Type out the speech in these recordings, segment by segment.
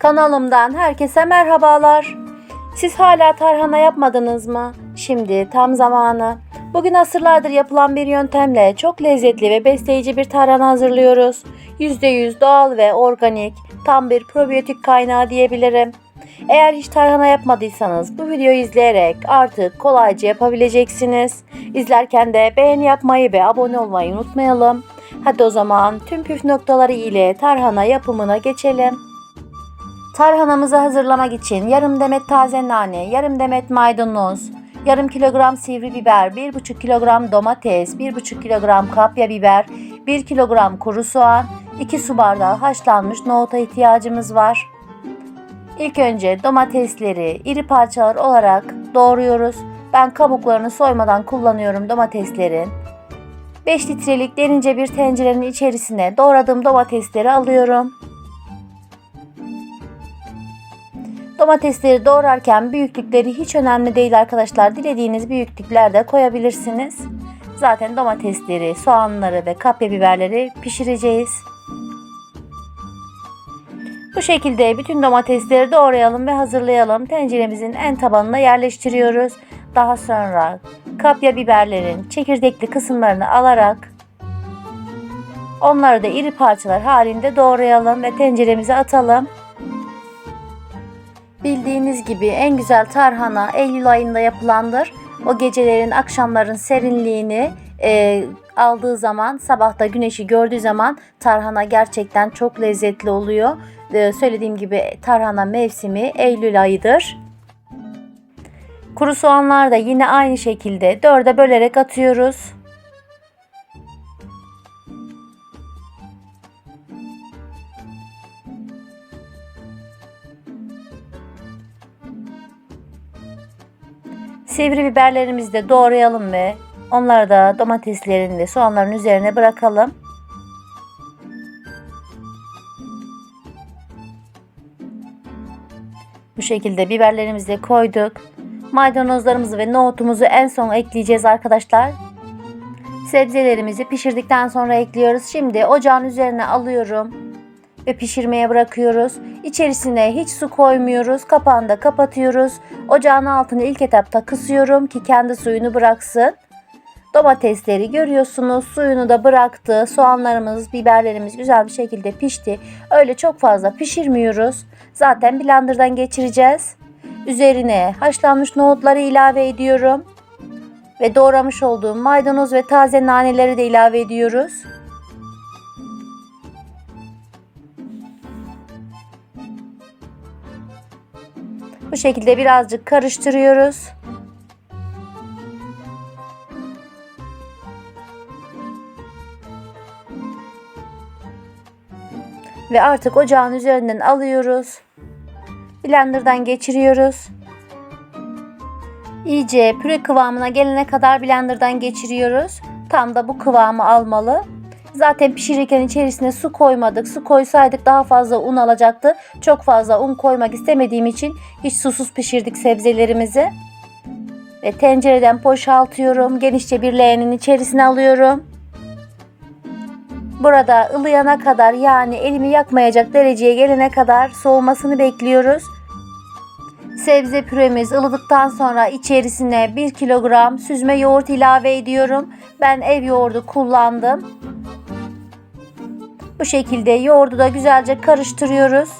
Kanalımdan herkese merhabalar. Siz hala tarhana yapmadınız mı? Şimdi tam zamanı. Bugün asırlardır yapılan bir yöntemle çok lezzetli ve besleyici bir tarhana hazırlıyoruz. %100 doğal ve organik, tam bir probiyotik kaynağı diyebilirim. Eğer hiç tarhana yapmadıysanız bu videoyu izleyerek artık kolayca yapabileceksiniz. İzlerken de beğeni yapmayı ve abone olmayı unutmayalım. Hadi o zaman tüm püf noktaları ile tarhana yapımına geçelim. Tarhanamızı hazırlamak için yarım demet taze nane, yarım demet maydanoz, yarım kilogram sivri biber, 1,5 kilogram domates, 1,5 kilogram kapya biber, 1 kilogram kuru soğan, 2 su bardağı haşlanmış nohuta ihtiyacımız var. İlk önce domatesleri iri parçalar olarak doğruyoruz. Ben kabuklarını soymadan kullanıyorum domateslerin. 5 litrelik derince bir tencerenin içerisine doğradığım domatesleri alıyorum. Domatesleri doğrarken büyüklükleri hiç önemli değil arkadaşlar. Dilediğiniz büyüklüklerde koyabilirsiniz. Zaten domatesleri, soğanları ve kapya biberleri pişireceğiz. Bu şekilde bütün domatesleri doğrayalım ve hazırlayalım. Tenceremizin en tabanına yerleştiriyoruz. Daha sonra kapya biberlerin çekirdekli kısımlarını alarak onları da iri parçalar halinde doğrayalım ve tenceremize atalım. Bildiğiniz gibi en güzel tarhana Eylül ayında yapılandır. O gecelerin, akşamların serinliğini e, aldığı zaman, sabahta güneşi gördüğü zaman tarhana gerçekten çok lezzetli oluyor. E, söylediğim gibi tarhana mevsimi Eylül ayıdır. Kuru soğanlar da yine aynı şekilde dörde bölerek atıyoruz. Sivri biberlerimizi de doğrayalım ve onları da domateslerin ve soğanların üzerine bırakalım. Bu şekilde biberlerimizi de koyduk. Maydanozlarımızı ve nohutumuzu en son ekleyeceğiz arkadaşlar. Sebzelerimizi pişirdikten sonra ekliyoruz. Şimdi ocağın üzerine alıyorum ve pişirmeye bırakıyoruz. İçerisine hiç su koymuyoruz. Kapağını da kapatıyoruz. Ocağın altını ilk etapta kısıyorum ki kendi suyunu bıraksın. Domatesleri görüyorsunuz. Suyunu da bıraktı. Soğanlarımız, biberlerimiz güzel bir şekilde pişti. Öyle çok fazla pişirmiyoruz. Zaten blenderdan geçireceğiz. Üzerine haşlanmış nohutları ilave ediyorum. Ve doğramış olduğum maydanoz ve taze naneleri de ilave ediyoruz. Bu şekilde birazcık karıştırıyoruz. Ve artık ocağın üzerinden alıyoruz. Blenderdan geçiriyoruz. İyice püre kıvamına gelene kadar blenderdan geçiriyoruz. Tam da bu kıvamı almalı. Zaten pişirirken içerisine su koymadık. Su koysaydık daha fazla un alacaktı. Çok fazla un koymak istemediğim için hiç susuz pişirdik sebzelerimizi. Ve tencereden boşaltıyorum. Genişçe bir leğenin içerisine alıyorum. Burada ılıyana kadar yani elimi yakmayacak dereceye gelene kadar soğumasını bekliyoruz. Sebze püremiz ılıdıktan sonra içerisine 1 kilogram süzme yoğurt ilave ediyorum. Ben ev yoğurdu kullandım. Bu şekilde yoğurdu da güzelce karıştırıyoruz.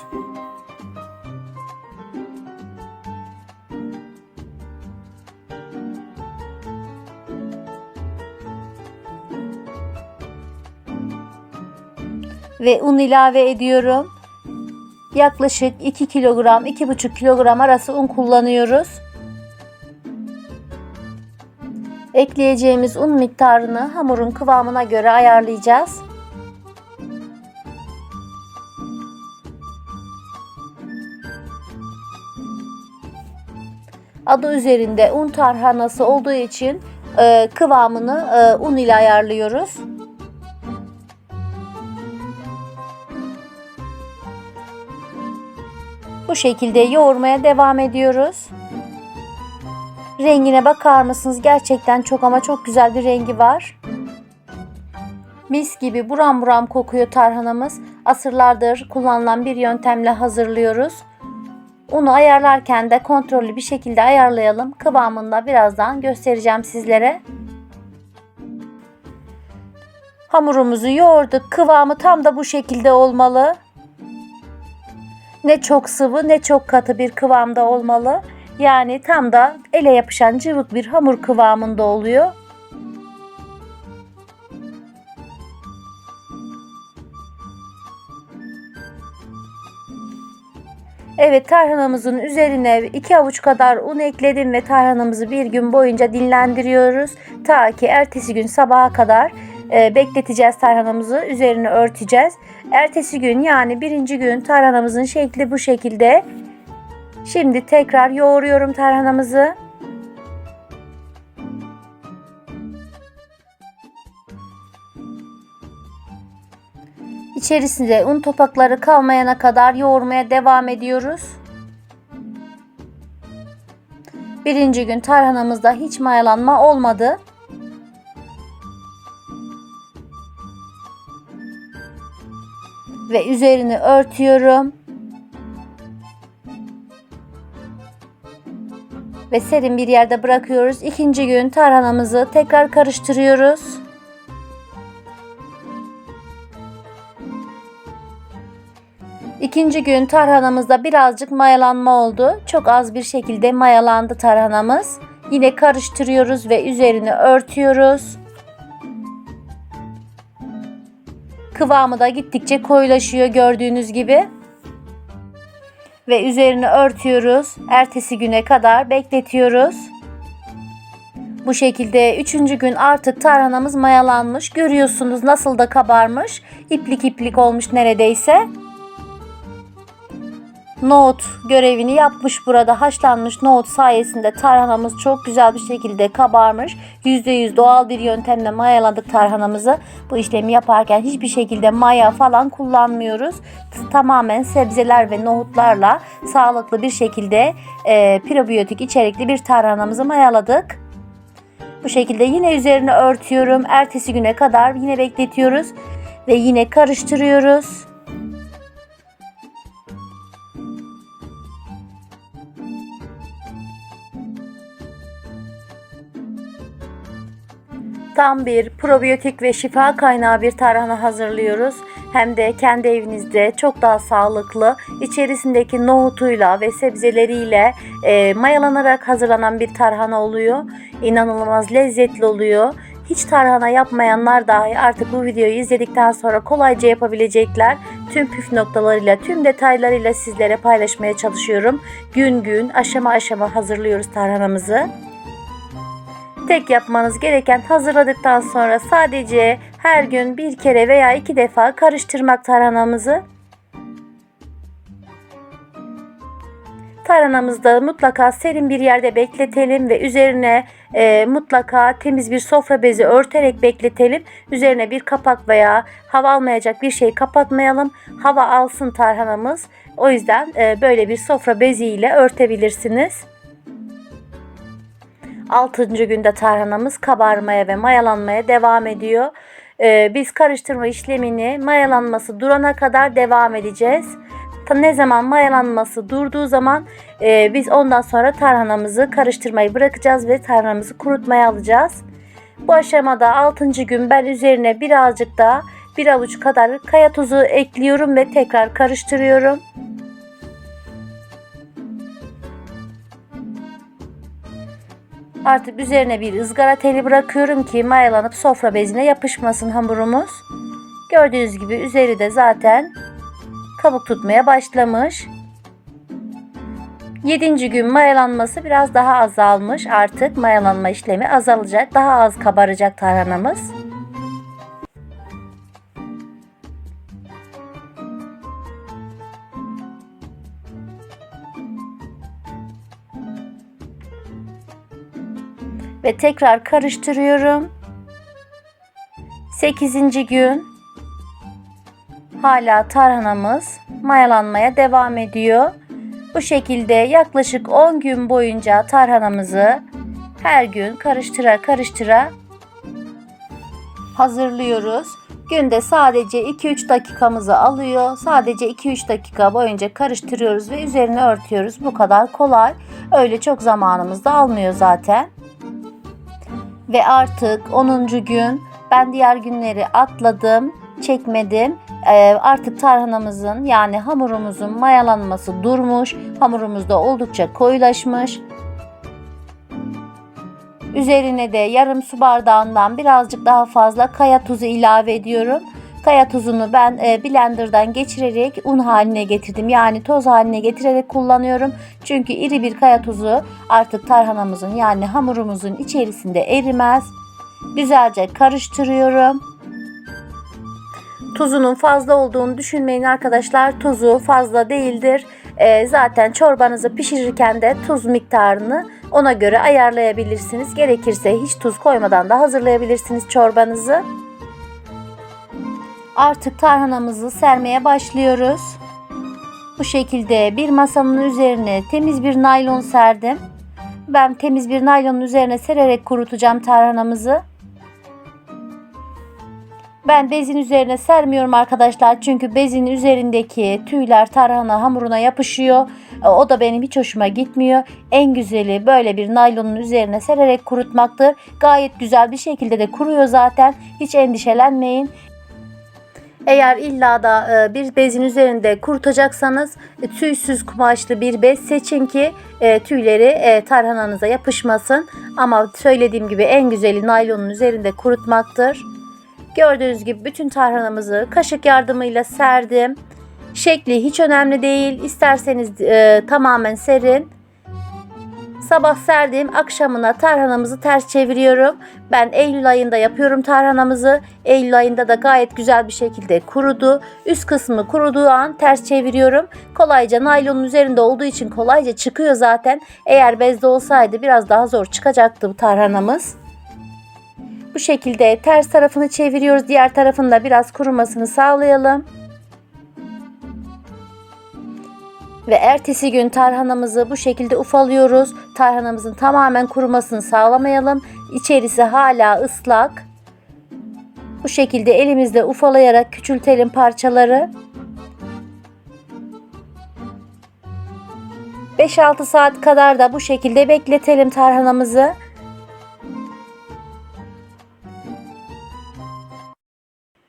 Ve un ilave ediyorum. Yaklaşık 2 kilogram, 2,5 kilogram arası un kullanıyoruz. Ekleyeceğimiz un miktarını hamurun kıvamına göre ayarlayacağız. Adı üzerinde un tarhanası olduğu için e, kıvamını e, un ile ayarlıyoruz. Bu şekilde yoğurmaya devam ediyoruz. Rengine bakar mısınız? Gerçekten çok ama çok güzel bir rengi var. Mis gibi buram buram kokuyor tarhanamız. asırlardır kullanılan bir yöntemle hazırlıyoruz. Unu ayarlarken de kontrollü bir şekilde ayarlayalım. Kıvamını da birazdan göstereceğim sizlere. Hamurumuzu yoğurduk. Kıvamı tam da bu şekilde olmalı. Ne çok sıvı ne çok katı bir kıvamda olmalı. Yani tam da ele yapışan cıvık bir hamur kıvamında oluyor. Evet tarhanamızın üzerine 2 avuç kadar un ekledim ve tarhanamızı bir gün boyunca dinlendiriyoruz. Ta ki ertesi gün sabaha kadar e, bekleteceğiz tarhanamızı. Üzerine örteceğiz. Ertesi gün yani birinci gün tarhanamızın şekli bu şekilde. Şimdi tekrar yoğuruyorum tarhanamızı. İçerisinde un topakları kalmayana kadar yoğurmaya devam ediyoruz. Birinci gün tarhanamızda hiç mayalanma olmadı. Ve üzerini örtüyorum. Ve serin bir yerde bırakıyoruz. İkinci gün tarhanamızı tekrar karıştırıyoruz. İkinci gün tarhanamızda birazcık mayalanma oldu. Çok az bir şekilde mayalandı tarhanamız. Yine karıştırıyoruz ve üzerini örtüyoruz. Kıvamı da gittikçe koyulaşıyor gördüğünüz gibi. Ve üzerini örtüyoruz. Ertesi güne kadar bekletiyoruz. Bu şekilde üçüncü gün artık tarhanamız mayalanmış. Görüyorsunuz nasıl da kabarmış. İplik iplik olmuş neredeyse. Nohut görevini yapmış burada. Haşlanmış nohut sayesinde tarhanamız çok güzel bir şekilde kabarmış. %100 doğal bir yöntemle mayaladık tarhanamızı. Bu işlemi yaparken hiçbir şekilde maya falan kullanmıyoruz. Tamamen sebzeler ve nohutlarla sağlıklı bir şekilde e, probiyotik içerikli bir tarhanamızı mayaladık. Bu şekilde yine üzerine örtüyorum. Ertesi güne kadar yine bekletiyoruz ve yine karıştırıyoruz. Tam bir probiyotik ve şifa kaynağı bir tarhana hazırlıyoruz. Hem de kendi evinizde çok daha sağlıklı, içerisindeki nohutuyla ve sebzeleriyle e, mayalanarak hazırlanan bir tarhana oluyor. İnanılmaz lezzetli oluyor. Hiç tarhana yapmayanlar dahi artık bu videoyu izledikten sonra kolayca yapabilecekler. Tüm püf noktalarıyla, tüm detaylarıyla sizlere paylaşmaya çalışıyorum. Gün gün, aşama aşama hazırlıyoruz tarhanamızı. Tek yapmanız gereken hazırladıktan sonra sadece her gün bir kere veya iki defa karıştırmak tarhanamızı. Tarhanamızı da mutlaka serin bir yerde bekletelim ve üzerine e, mutlaka temiz bir sofra bezi örterek bekletelim. Üzerine bir kapak veya hava almayacak bir şey kapatmayalım. Hava alsın tarhanamız. O yüzden e, böyle bir sofra beziyle örtebilirsiniz. 6. günde tarhanamız kabarmaya ve mayalanmaya devam ediyor. Ee, biz karıştırma işlemini mayalanması durana kadar devam edeceğiz. Ne zaman mayalanması durduğu zaman e, biz ondan sonra tarhanamızı karıştırmayı bırakacağız ve tarhanamızı kurutmaya alacağız. Bu aşamada 6. gün ben üzerine birazcık daha bir avuç kadar kaya tuzu ekliyorum ve tekrar karıştırıyorum. Artık üzerine bir ızgara teli bırakıyorum ki mayalanıp sofra bezine yapışmasın hamurumuz. Gördüğünüz gibi üzeri de zaten kabuk tutmaya başlamış. 7. gün mayalanması biraz daha azalmış. Artık mayalanma işlemi azalacak. Daha az kabaracak tarhanamız. Ve tekrar karıştırıyorum. 8. gün hala tarhanamız mayalanmaya devam ediyor. Bu şekilde yaklaşık 10 gün boyunca tarhanamızı her gün karıştıra karıştıra hazırlıyoruz. Günde sadece 2-3 dakikamızı alıyor. Sadece 2-3 dakika boyunca karıştırıyoruz ve üzerine örtüyoruz. Bu kadar kolay. Öyle çok zamanımız da almıyor zaten. Ve artık 10. gün ben diğer günleri atladım, çekmedim. Ee, artık tarhanamızın yani hamurumuzun mayalanması durmuş. Hamurumuz da oldukça koyulaşmış. Üzerine de yarım su bardağından birazcık daha fazla kaya tuzu ilave ediyorum. Kaya tuzunu ben e, blenderdan geçirerek un haline getirdim. Yani toz haline getirerek kullanıyorum. Çünkü iri bir kaya tuzu artık tarhanamızın yani hamurumuzun içerisinde erimez. Güzelce karıştırıyorum. Tuzunun fazla olduğunu düşünmeyin arkadaşlar. Tuzu fazla değildir. E, zaten çorbanızı pişirirken de tuz miktarını ona göre ayarlayabilirsiniz. Gerekirse hiç tuz koymadan da hazırlayabilirsiniz çorbanızı. Artık tarhanamızı sermeye başlıyoruz. Bu şekilde bir masanın üzerine temiz bir naylon serdim. Ben temiz bir naylonun üzerine sererek kurutacağım tarhanamızı. Ben bezin üzerine sermiyorum arkadaşlar çünkü bezin üzerindeki tüyler tarhana hamuruna yapışıyor. O da benim hiç hoşuma gitmiyor. En güzeli böyle bir naylonun üzerine sererek kurutmaktır. Gayet güzel bir şekilde de kuruyor zaten. Hiç endişelenmeyin. Eğer illa da e, bir bezin üzerinde kurutacaksanız e, tüysüz kumaşlı bir bez seçin ki e, tüyleri e, tarhananıza yapışmasın. Ama söylediğim gibi en güzeli naylonun üzerinde kurutmaktır. Gördüğünüz gibi bütün tarhanamızı kaşık yardımıyla serdim. Şekli hiç önemli değil. İsterseniz e, tamamen serin. Sabah serdiğim akşamına tarhanamızı ters çeviriyorum. Ben Eylül ayında yapıyorum tarhanamızı. Eylül ayında da gayet güzel bir şekilde kurudu. Üst kısmı kuruduğu an ters çeviriyorum. Kolayca naylonun üzerinde olduğu için kolayca çıkıyor zaten. Eğer bezde olsaydı biraz daha zor çıkacaktı bu tarhanamız. Bu şekilde ters tarafını çeviriyoruz. Diğer tarafın da biraz kurumasını sağlayalım. Ve ertesi gün tarhanamızı bu şekilde ufalıyoruz. Tarhanamızın tamamen kurumasını sağlamayalım. İçerisi hala ıslak. Bu şekilde elimizle ufalayarak küçültelim parçaları. 5-6 saat kadar da bu şekilde bekletelim tarhanamızı.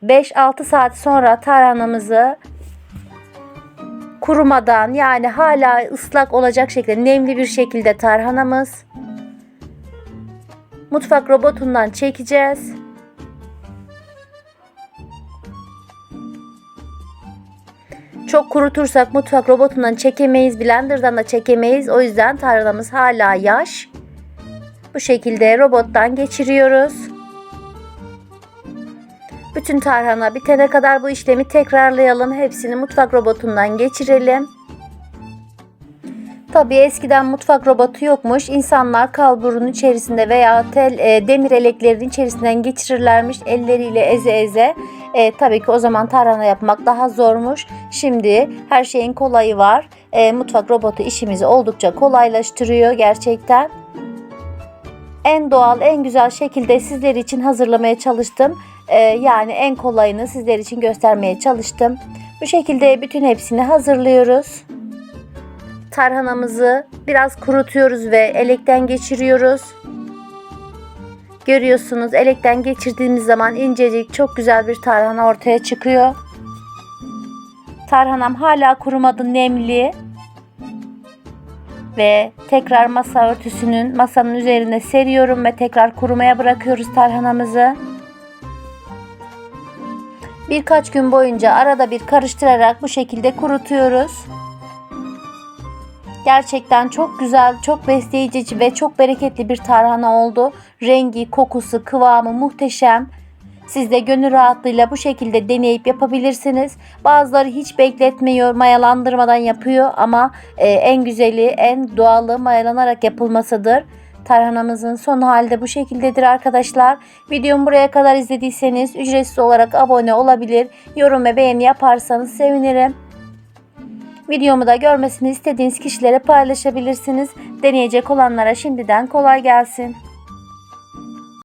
Beş 6 saat sonra tarhanamızı kurumadan yani hala ıslak olacak şekilde nemli bir şekilde tarhanamız mutfak robotundan çekeceğiz. Çok kurutursak mutfak robotundan çekemeyiz, blenderdan da çekemeyiz. O yüzden tarhanamız hala yaş. Bu şekilde robottan geçiriyoruz. Bütün tarhana bitene kadar bu işlemi tekrarlayalım. Hepsini mutfak robotundan geçirelim. Tabii eskiden mutfak robotu yokmuş. İnsanlar kalburun içerisinde veya tel e, demir eleklerin içerisinden geçirirlermiş elleriyle eze eze. E, tabii ki o zaman tarhana yapmak daha zormuş. Şimdi her şeyin kolayı var. E, mutfak robotu işimizi oldukça kolaylaştırıyor gerçekten. En doğal, en güzel şekilde sizler için hazırlamaya çalıştım. Ee, yani en kolayını sizler için göstermeye çalıştım. Bu şekilde bütün hepsini hazırlıyoruz. Tarhanamızı biraz kurutuyoruz ve elekten geçiriyoruz. Görüyorsunuz elekten geçirdiğimiz zaman incecik çok güzel bir tarhana ortaya çıkıyor. Tarhanam hala kurumadı nemli. Ve tekrar masa örtüsünün masanın üzerine seriyorum ve tekrar kurumaya bırakıyoruz tarhanamızı. Birkaç gün boyunca arada bir karıştırarak bu şekilde kurutuyoruz. Gerçekten çok güzel, çok besleyici ve çok bereketli bir tarhana oldu. Rengi, kokusu, kıvamı muhteşem. Siz de gönül rahatlığıyla bu şekilde deneyip yapabilirsiniz. Bazıları hiç bekletmiyor, mayalandırmadan yapıyor ama e, en güzeli, en doğalı mayalanarak yapılmasıdır. Tarhanamızın son hali de bu şekildedir arkadaşlar. Videomu buraya kadar izlediyseniz ücretsiz olarak abone olabilir, yorum ve beğeni yaparsanız sevinirim. Videomu da görmesini istediğiniz kişilere paylaşabilirsiniz. Deneyecek olanlara şimdiden kolay gelsin.